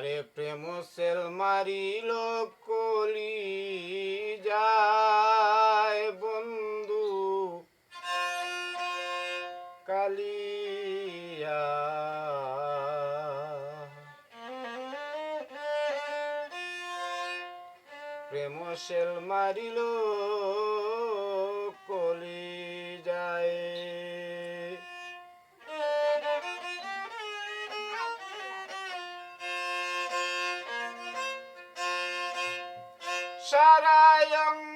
আরে প্রেম সেল মারিল কলি যায় বন্ধু। কালিয়া। প্রেম সেল মারিল Sarayang